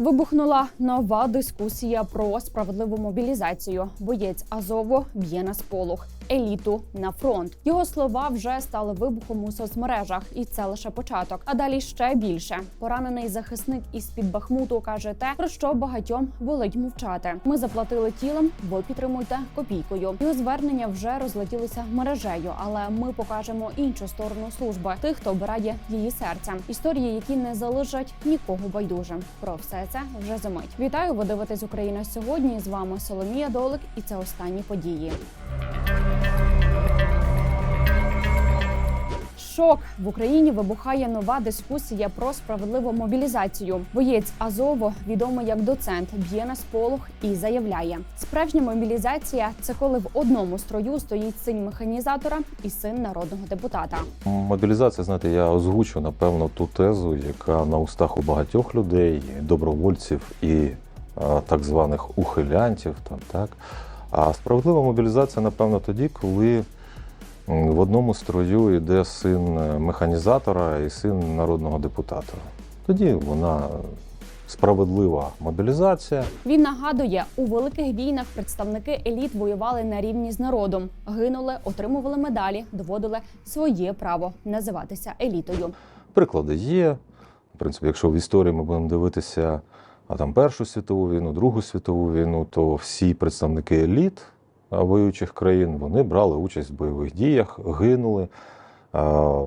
Вибухнула нова дискусія про справедливу мобілізацію. Боєць Азову б'є на сполох. Еліту на фронт. Його слова вже стали вибухом у соцмережах, і це лише початок. А далі ще більше. Поранений захисник із під Бахмуту каже те, про що багатьом болить мовчати. Ми заплатили тілом, бо підтримуйте копійкою. Його звернення вже розлетілися мережею, але ми покажемо іншу сторону служби тих, хто обирає її серцем. Історії, які не залишать нікого байдужим. Про все це вже за мить. Вітаю, ви дивитесь Україна сьогодні. З вами Соломія Долик, і це останні події. Шок в Україні вибухає нова дискусія про справедливу мобілізацію. Боєць Азово, відомий як доцент, б'є на сполох і заявляє: справжня мобілізація це коли в одному строю стоїть син механізатора і син народного депутата. Мобілізація, знаєте, я озвучу напевно ту тезу, яка на устах у багатьох людей, добровольців і е, так званих ухилянтів. Там так а справедлива мобілізація, напевно, тоді, коли в одному строю йде син механізатора і син народного депутата. Тоді вона справедлива мобілізація. Він нагадує, у великих війнах представники еліт воювали на рівні з народом, гинули, отримували медалі, доводили своє право називатися елітою. Приклади є. В принципі, якщо в історії ми будемо дивитися а там Першу світову війну, Другу світову війну, то всі представники еліт воюючих країн вони брали участь в бойових діях, гинули,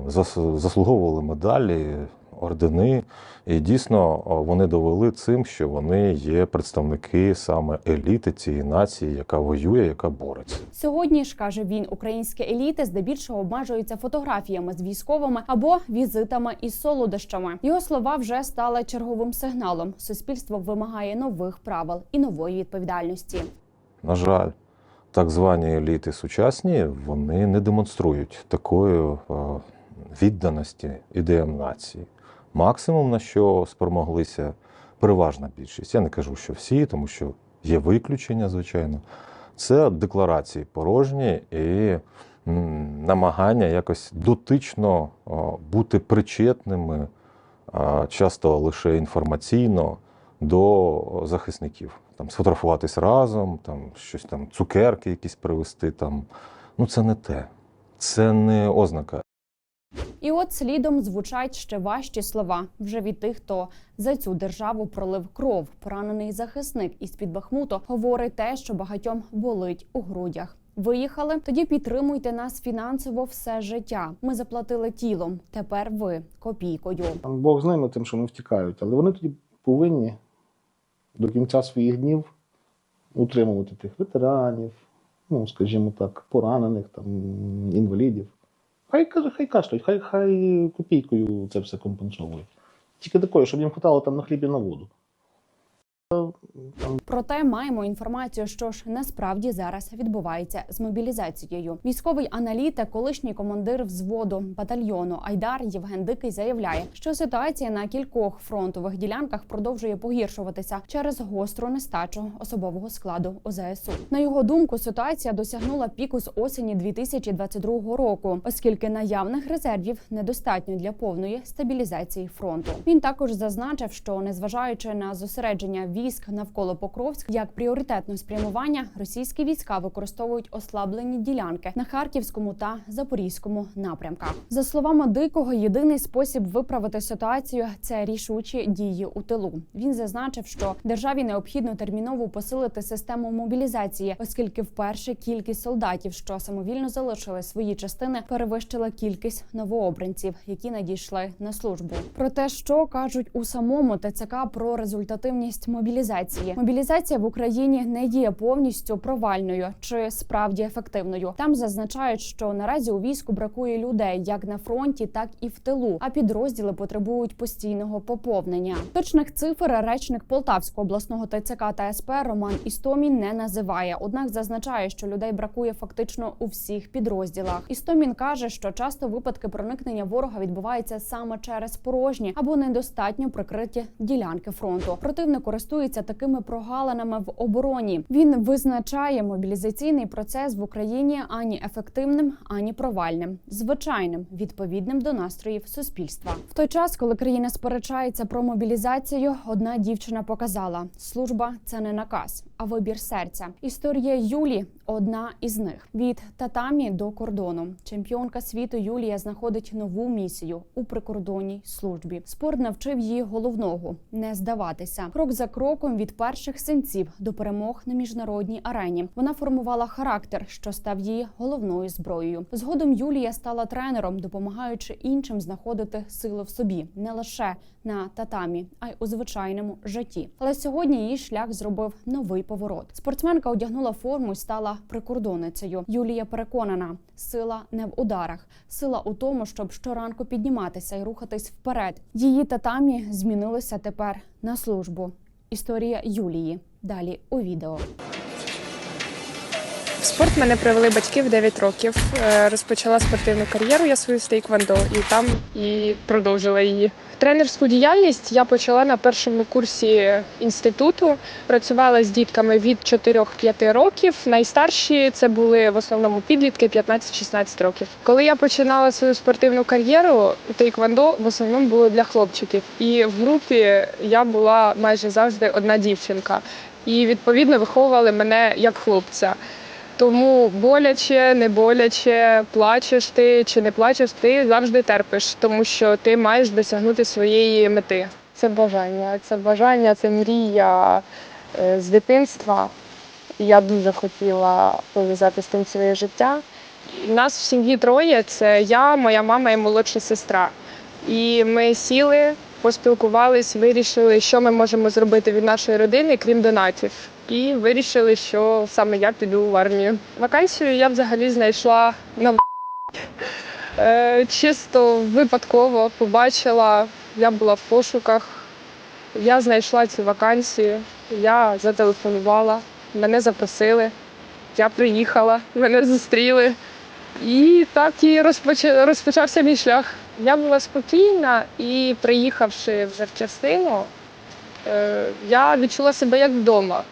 зас- заслуговували медалі, ордени. І дійсно вони довели цим, що вони є представники саме еліти цієї нації, яка воює, яка бореться. Сьогодні ж каже він, українські еліти здебільшого обмежуються фотографіями з військовими або візитами із солодощами. Його слова вже стали черговим сигналом. Суспільство вимагає нових правил і нової відповідальності. На жаль, так звані еліти сучасні вони не демонструють такої е, відданості ідеям нації. Максимум, на що спромоглися переважна більшість. Я не кажу, що всі, тому що є виключення, звичайно. Це декларації порожні і намагання якось дотично бути причетними, часто лише інформаційно до захисників. Там сфотографуватись разом, там щось там, цукерки якісь привезти. Там. Ну, це не те. Це не ознака І от слідом звучать ще важчі слова вже від тих, хто за цю державу пролив кров. Поранений захисник із під Бахмуту говорить те, що багатьом болить у грудях. Виїхали, тоді підтримуйте нас фінансово все життя. Ми заплатили тілом. Тепер ви копійкою. Там Бог з ними тим, що вони втікають, але вони тоді повинні до кінця своїх днів утримувати тих ветеранів, ну, скажімо так, поранених, там, інвалідів. Хай каже, хай кашлять, хай, хай копійкою це все компенсовують. Тільки такою, щоб їм хватало там на хліб і на воду. Проте маємо інформацію, що ж насправді зараз відбувається з мобілізацією. Військовий аналітик, колишній командир взводу батальйону Айдар Євген Дикий заявляє, що ситуація на кількох фронтових ділянках продовжує погіршуватися через гостру нестачу особового складу ОЗСУ. На його думку, ситуація досягнула піку з осені 2022 року, оскільки наявних резервів недостатньо для повної стабілізації фронту. Він також зазначив, що незважаючи на зосередження військ навколо Покровськ як пріоритетне спрямування, російські війська використовують ослаблені ділянки на харківському та запорізькому напрямках. За словами дикого, єдиний спосіб виправити ситуацію це рішучі дії у тилу. Він зазначив, що державі необхідно терміново посилити систему мобілізації, оскільки вперше кількість солдатів, що самовільно залишили свої частини, перевищила кількість новообранців, які надійшли на службу. Про те, що кажуть у самому ТЦК про результативність мобілізації. Мобілізація в Україні не є повністю провальною чи справді ефективною. Там зазначають, що наразі у війську бракує людей як на фронті, так і в тилу. А підрозділи потребують постійного поповнення. Точних цифр речник Полтавського обласного ТЦК та СП Роман Істомін не називає. Однак зазначає, що людей бракує фактично у всіх підрозділах. Істомін каже, що часто випадки проникнення ворога відбуваються саме через порожні або недостатньо прикриті ділянки фронту. Противник користується користується такими прогалинами в обороні. Він визначає мобілізаційний процес в Україні ані ефективним, ані провальним, звичайним, відповідним до настроїв суспільства. В той час, коли країна сперечається про мобілізацію, одна дівчина показала: служба це не наказ, а вибір серця. Історія Юлі одна із них від татамі до кордону. Чемпіонка світу Юлія знаходить нову місію у прикордонній службі. Спорт навчив її головного не здаватися. Крок за кроком від перших синців до перемог на міжнародній арені. Вона формувала характер, що став її головною зброєю. Згодом Юлія стала тренером, допомагаючи іншим знаходити сили в собі не лише на татамі, а й у звичайному житті. Але сьогодні її шлях зробив новий поворот. Спортсменка одягнула форму і стала прикордонницею. Юлія переконана, сила не в ударах, сила у тому, щоб щоранку підніматися і рухатись вперед. Її татамі змінилися тепер на службу. Історія Юлії. Далі у відео. В спорт мене привели батьки в 9 років. Е, Розпочала спортивну кар'єру я свою з тейквондо і там і продовжила її. Тренерську діяльність я почала на першому курсі інституту. Працювала з дітками від 4-5 років. Найстарші це були в основному підлітки 15-16 років. Коли я починала свою спортивну кар'єру, тейквондо в основному було для хлопчиків. І в групі я була майже завжди одна дівчинка. І відповідно виховували мене як хлопця. Тому боляче, не боляче, плачеш ти чи не плачеш, ти завжди терпиш, тому що ти маєш досягнути своєї мети. Це бажання, це бажання, це мрія е, з дитинства. Я дуже хотіла пов'язати з тим своє життя. Нас в сім'ї троє: це я, моя мама і молодша сестра. І ми сіли, поспілкувались, вирішили, що ми можемо зробити від нашої родини, крім донатів. І вирішили, що саме я піду в армію. Вакансію я взагалі знайшла на е, чисто випадково побачила, я була в пошуках. Я знайшла цю вакансію, я зателефонувала, мене запросили, я приїхала, мене зустріли. І так і розпочався мій шлях. Я була спокійна і приїхавши вже в частину, е, я відчула себе як вдома.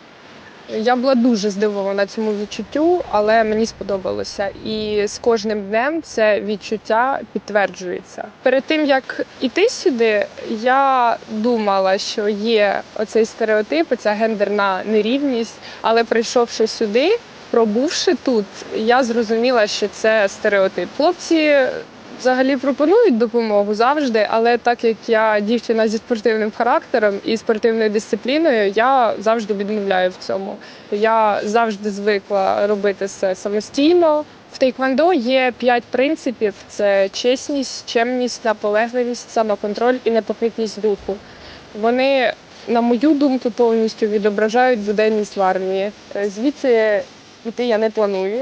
Я була дуже здивована цьому відчуттю, але мені сподобалося. І з кожним днем це відчуття підтверджується. Перед тим як іти сюди, я думала, що є оцей стереотип, ця гендерна нерівність. Але прийшовши сюди, пробувши тут, я зрозуміла, що це стереотип. Хлопці взагалі пропонують допомогу завжди, але так як я дівчина зі спортивним характером і спортивною дисципліною, я завжди відмовляю в цьому. Я завжди звикла робити все самостійно. В тейквондо є п'ять принципів: це чесність, чемність, наполегливість, самоконтроль і непохитність духу. Вони, на мою думку, повністю відображають буденність в армії. Е, Звідси йти я не планую.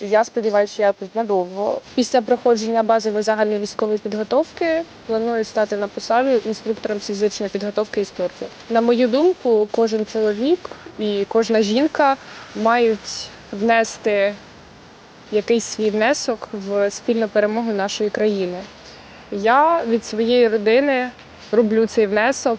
Я сподіваюся, що я надовго. Після проходження базової загальної військової підготовки планую стати на посаду інструктором фізичної підготовки і спорту. На мою думку, кожен чоловік і кожна жінка мають внести якийсь свій внесок в спільну перемогу нашої країни. Я від своєї родини роблю цей внесок,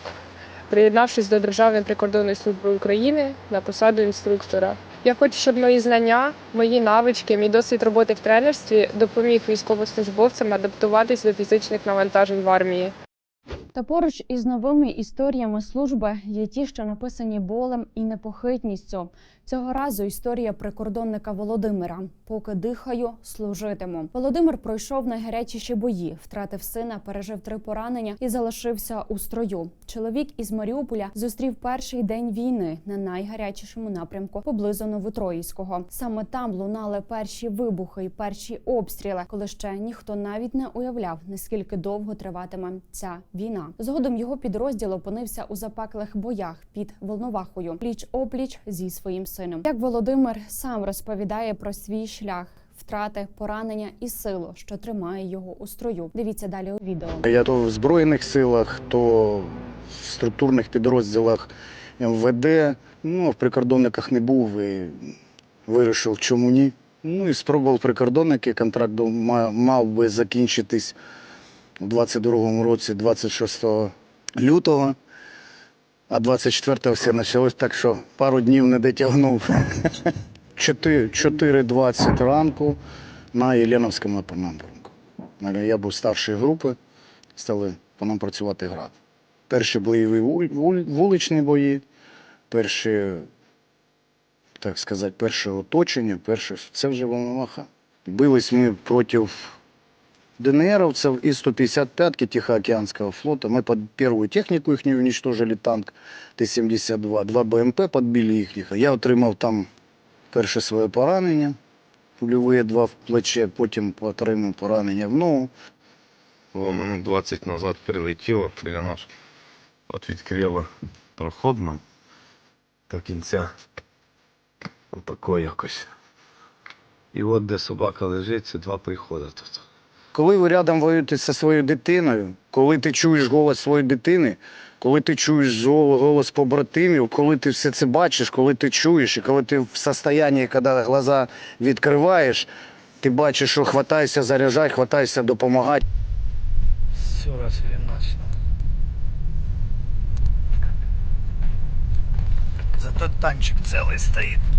приєднавшись до Державної прикордонної служби України на посаду інструктора. Я хочу, щоб мої знання, мої навички, мій досвід роботи в тренерстві допоміг військовослужбовцям адаптуватись до фізичних навантажень в армії. Та поруч із новими історіями служби є ті, що написані болем і непохитністю. Цього разу історія прикордонника Володимира. Поки дихаю, служитиму. Володимир пройшов найгарячіші бої, втратив сина, пережив три поранення і залишився у строю. Чоловік із Маріуполя зустрів перший день війни на найгарячішому напрямку поблизу Новотроїцького. Саме там лунали перші вибухи і перші обстріли, коли ще ніхто навіть не уявляв, наскільки довго триватиме ця війна. Згодом його підрозділ опинився у запеклих боях під Волновахою, пліч опліч зі своїм. Як Володимир сам розповідає про свій шлях. Втрати, поранення і силу, що тримає його у строю. Дивіться далі у відео. Я то в Збройних силах, то в структурних підрозділах МВД. Ну, в прикордонниках не був і вирішив, чому ні. Ну і спробував прикордонники. Контракт мав би закінчитись у 22-му році, 26 лютого. А 24-го все почалось так, що пару днів не дотягнув. 4.20 ранку на Єленовському напрямку. Я був старшої групи, стали по нам працювати град. Перші бойові вуличні бої, перші, так сказати, перше оточення, перше, це вже Волноваха. Бились ми проти ДНРовцев і 155-ки Тихоокеанского флота. Мы под первую технику их уничтожили, танк Т-72. Два БМП подбили їхніх. Я отримав там перше своє поранення, пульові два в плече, потім отримав поранення в ногу. Минут 20 назад прилетіло, біля нас. От відкрило проходно до кінця. Отако якось. І от де собака лежить, це два приходи тут. Коли ви рядом воюєте зі своєю дитиною, коли ти чуєш голос своєї дитини, коли ти чуєш голос побратимів, коли ти все це бачиш, коли ти чуєш, і коли ти в состоянні, коли глаза відкриваєш, ти бачиш, що хватаєшся заряджати, хватаєшся допомагати. Все развернулось. Зато танчик целый стоит.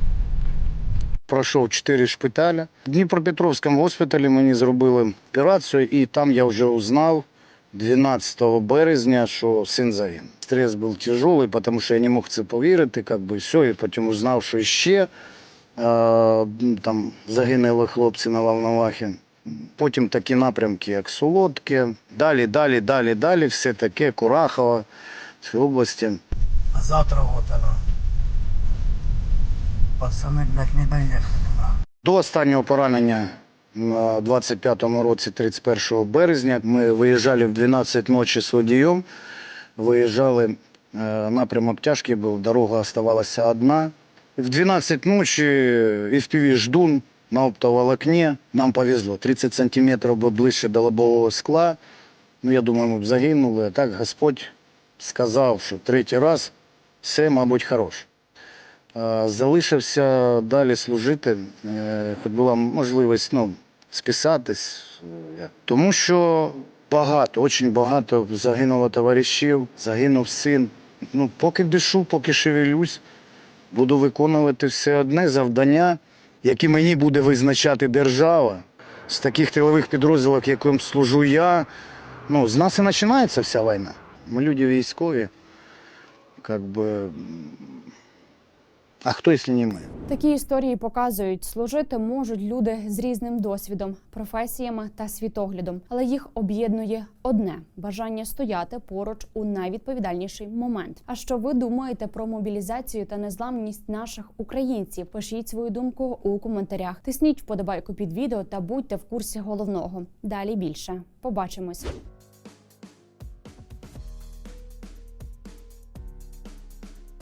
Пройшов чотири шпиталя. В Дніпропетровському госпіталі мені зробили операцію, і там я вже узнав 12 березня, що син загинув. Стрес був тяжелий, тому що я не мог це повірити, як би все, і потім узнав, що ще е, там загинули хлопці на Волновахі. Потім такі напрямки, як Солодке, далі, далі, далі, далі, все таке, Курахова, всі області. А завтра вот оно. До останнього поранення на 25-му році, 31 березня, ми виїжджали в 12 ночі з водієм. Виїжджали, е, напрямок тяжкий був, дорога оставалася одна. В 12 ночі FPV ждун на оптоволокні. Нам повезло. 30 сантиметрів ближче до лобового скла. Ну, я думаю, ми б загинули. А так Господь сказав, що третій раз все, мабуть, хороше. Е, Залишився далі служити, е, хоч була можливість ну, списатись. е, Тому що багато, дуже багато загинуло товаришів, загинув син. Ну, поки дишу, поки шевелюсь, буду виконувати все одне завдання, яке мені буде визначати держава. З таких тилових підрозділів, яким служу я, ну, з нас і починається вся війна. Ми люди військові, як би, а хто, якщо не ми? Такі історії показують, служити можуть люди з різним досвідом, професіями та світоглядом, але їх об'єднує одне бажання стояти поруч у найвідповідальніший момент. А що ви думаєте про мобілізацію та незламність наших українців? Пишіть свою думку у коментарях. Тисніть вподобайку під відео та будьте в курсі головного. Далі більше. Побачимось.